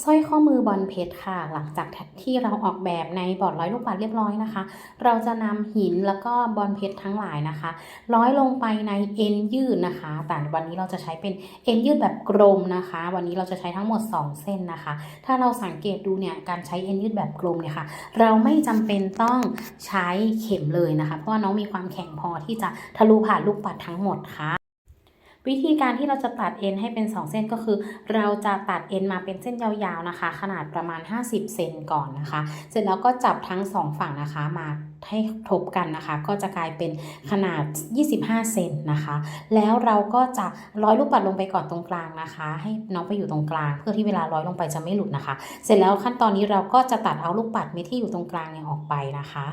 สร้อยข้อมือบอลเพชรค่ะ หลังจากที่เราออกแบบในบอร์ดร้อยลูกปัดเรียบร้อยนะคะ เราจะนำหินแล้วก็บอลเพชรทั้งหลายนะคะ ร้อยลงไปในเอ็นยืดนะคะ แต่วันนี้เราจะใช้เป็นเอ็นยืดแบบกลมนะคะ วันนี้เราจะใช้ทั้งหมด 2 เส้นนะคะ ถ้าเราสังเกตดูเนี่ยการใช้เอ็นยืดแบบกลมเนี่ยค่ะ เราไม่จำเป็นต้องใช้เข็มเลยนะคะ เพราะว่าน้องมีความแข็งพอที่จะทะลุผ่านลูกปัดทั้งหมดค่ะ วิธีการที่เราจะตัดเอ็นให้เป็น 2 เส้นก็คือ เราจะตัดเอ็นมาเป็นเส้นยาวๆนะคะ ขนาดประมาณ 50 เซนก่อนนะคะ เสร็จแล้วก็จับทั้ง 2 ฝั่งนะคะมา ให้ทบกันนะคะ ก็จะกลายเป็นขนาด 25 เซนนะคะ แล้วเราก็จะร้อยลูกปัดลงไปก่อนตรงกลางนะคะ ให้น้องไปอยู่ตรงกลาง เพื่อที่เวลาร้อยลงไปจะไม่หลุดนะคะ เสร็จแล้วขั้นตอนนี้เราก็จะตัดเอาลูกปัดเม็ดที่อยู่ตรงกลางเนี่ยออกไปนะคะ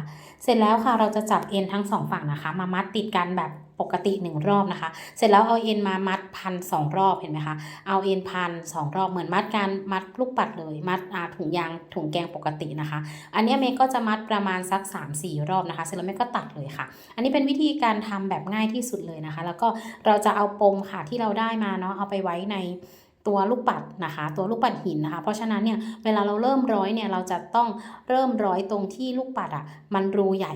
เสร็จแล้วค่ะเราจะจับเอ็นทั้งสองฝั่งนะคะ มามัดติดกันแบบปกติหนึ่งรอบนะคะ เสร็จแล้วเอาเอ็นมามัดพันสองรอบเห็นไหมคะ เอาเอ็นพันสองรอบเหมือนมัดการมัดลูกปัดเลย มัดถุงยางถุงแกงปกตินะคะ อันนี้เมย์ก็จะมัดประมาณสัก 3-4รอบนะคะเสร็จแล้วเมย์ก็ตัดเลยค่ะ อันนี้เป็นวิธีการทำแบบง่ายที่สุดเลยนะคะ แล้วก็เราจะเอาปมค่ะที่เราได้มาเนาะเอาไปไว้ในตัวลูกปัดนะคะ ตัวลูกปัดหินนะคะ เพราะฉะนั้นเนี่ยเวลาเราเริ่มร้อยเนี่ยเราจะต้องเริ่มร้อยตรงที่ลูกปัดอะมันรูใหญ่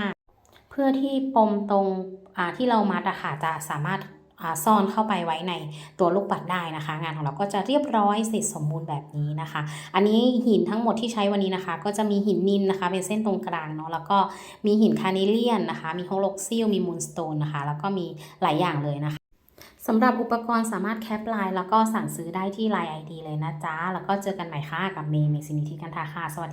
มากๆ เพื่อที่ปมตรงอ่าที่เรามัดอะค่ะจะสามารถ ซ่อนเข้าไปไว้ในตัวลูกปัดได้นะคะ งานของเราก็จะเรียบร้อยเสร็จสมบูรณ์แบบนี้นะคะ อันนี้หินทั้งหมดที่ใช้วันนี้นะคะ ก็จะมีหินนินนะคะ เป็นเส้นตรงกลางเนาะแล้วก็มีหินคาเนเลียนนะคะ มีโฮโลกซิลมีมูนสโตนนะคะ แล้วก็มีหลายอย่างเลยนะคะสำหรับอุปกรณ์สามารถแคปไลน์แล้วก็สั่งซื้อได้ที่ไลน์ ID เลยนะจ๊ะ แล้วก็เจอกันใหม่ค่ะกับเมย์เมซินิธิกันทาค่ะ สวัสดี